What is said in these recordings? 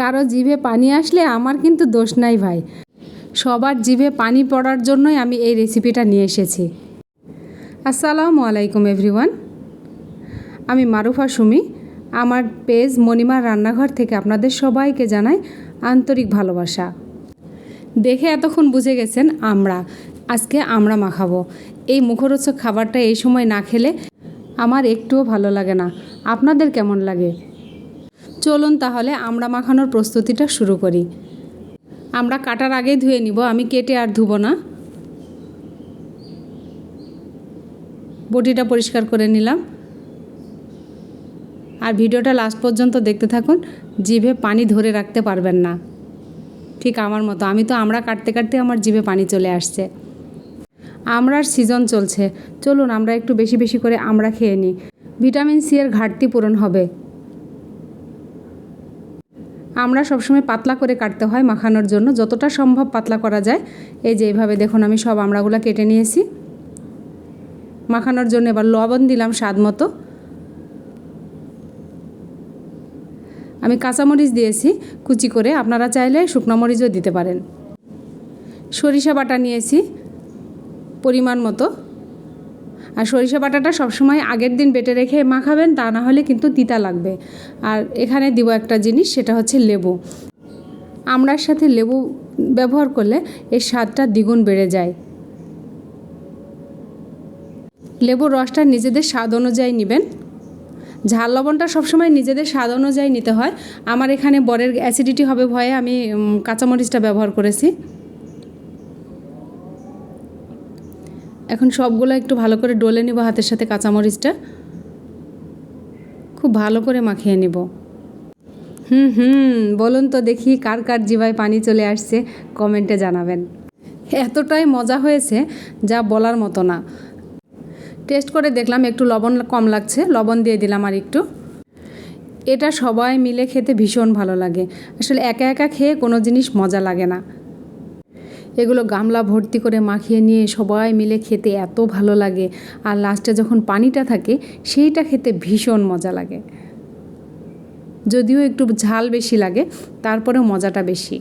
কারও জিভে পানি আসলে আমার কিন্তু দোষ নাই ভাই। সবার জিভে পানি পড়ার জন্যই আমি এই রেসিপিটা নিয়ে এসেছি। আসসালামু আলাইকুম এভরিওয়ান আমি মারুফা সুমি। আমার পেজ মণিমার রান্নাঘর থেকে আপনাদের সবাইকে জানাই আন্তরিক ভালোবাসা। দেখে এতক্ষণ বুঝে গেছেন আমরা। আজকে আমরা মাখাবো। এই মুখরোচক খাবারটা এই সময় না খেলে আমার একটুও ভালো লাগে না। আপনাদের কেমন লাগে? চলুন তাহলে আমরা মাখানোর প্রস্তুতিটা শুরু করি। আমরা কাটার আগেই ধুয়ে নিব, আমি কেটে আর ধুবো না। বটিটা পরিষ্কার করে নিলাম। আর ভিডিওটা লাস্ট পর্যন্ত দেখতে থাকুন, জিভে পানি ধরে রাখতে পারবেন না। ঠিক আমার মতো, আমি তো আমরা কাটতে কাটতে আমার জিভে পানি চলে আসছে। আমরার সিজন চলছে, চলুন আমরা একটু বেশি বেশি করে আমরা খেয়ে নিই। ভিটামিন সি এর ঘাটতি পূরণ হবে। আমরা সবসময় পাতলা করে কাটতে হয় মাখানোর জন্য। যতটা সম্ভব পাতলা করা যায়। এই যে এইভাবে দেখুন, আমি সব আমড়াগুলো কেটে নিয়েছি। মাখানোর জন্য এবার লবণ দিলাম স্বাদ মতো। আমি কাঁচামরিচ দিয়েছি কুচি করে। আপনারা চাইলে শুকনো মরিচও দিতে পারেন। সরিষা বাটা নিয়েছি পরিমাণ মতো। আর সরিষা বাটাটা সবসময় আগের দিন বেটে রেখে মাখাবেন, তা না হলে কিন্তু তিতা লাগবে। আর এখানে দিব একটা জিনিস, সেটা হচ্ছে লেবু। আমড়ার সাথে লেবু ব্যবহার করলে এর স্বাদটা দ্বিগুণ বেড়ে যায়। লেবুর রসটা নিজেদের স্বাদ অনুযায়ী নেবেন। ঝাল লবণটা সবসময় নিজেদের স্বাদ অনুযায়ী নিতে হয়। আমার এখানে বরের অ্যাসিডিটি হবে ভয়ে আমি কাঁচামরিচটা ব্যবহার করেছি। এখন সবগুলো একটু ভালো করে ডলে নিব হাতের সাথে কাঁচামরিচটা। খুব ভালো করে মাখিয়ে নিব। হুম হুম, বলুন তো দেখি কার কার জিভায় পানি চলে আসছে, কমেন্টে জানাবেন। এতটাই মজা হয়েছে যা বলার মতো না। টেস্ট করে দেখলাম একটু লবণ কম লাগছে, লবণ দিয়ে দিলাম আর একটু। এটা সবাই মিলে খেতে ভীষণ ভালো লাগে। আসলে একা একা খেয়ে কোনো জিনিস মজা লাগে না। এগুলো গামলা ভর্তি করে মাখিয়ে নিয়ে সবাই মিলে খেতে এত ভালো লাগে। আর লাস্টে যখন পানিটা থাকে, সেইটা খেতে ভীষণ মজা লাগে। যদিও একটু ঝাল বেশি লাগে, তারপরেও মজাটা বেশি।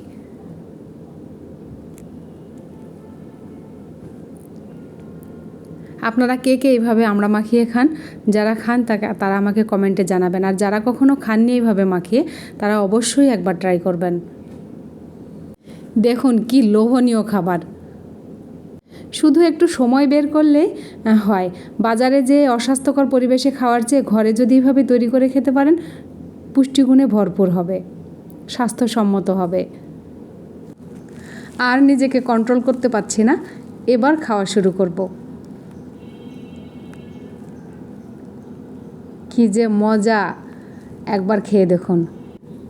আপনারা কে কে এইভাবে আমরা মাখিয়ে খান? যারা খান, তাকে, তারা আমাকে কমেন্টে জানাবেন। আর যারা কখনো খাননি এইভাবে মাখিয়ে, তারা অবশ্যই একবার ট্রাই করবেন। দেখুন কি লোভনীয় খাবার। শুধু একটু সময় বের করলেই আহ, হয়। বাজারে যে অস্বাস্থ্যকর পরিবেশে খাওয়ার চেয়ে ঘরে যদি এভাবে তৈরি করে খেতে পারেন পুষ্টিগুণে ভরপুর হবে স্বাস্থ্যসম্মত হবে। আর নিজেকে কন্ট্রোল করতে পারছি না এবার খাওয়া শুরু করব। কি যে মজা! একবার খেয়ে দেখুন।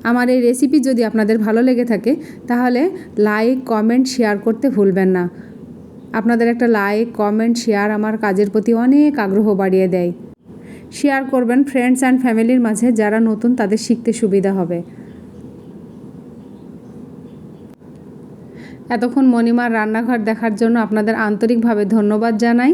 আমার এই রেসিপি যদি আপনাদের ভালো লেগে থাকে, তাহলে লাইক কমেন্ট শেয়ার করতে ভুলবেন না। আপনাদের একটা লাইক কমেন্ট শেয়ার আমার কাজের প্রতি অনেক আগ্রহ বাড়িয়ে দেয়। শেয়ার করবেন ফ্রেন্ডস অ্যান্ড ফ্যামিলির মাঝে যারা নতুন, তাদের শিখতে সুবিধা হবে। এতক্ষণ মণিমার রান্নাঘর দেখার জন্য আপনাদের আন্তরিকভাবে ধন্যবাদ জানাই।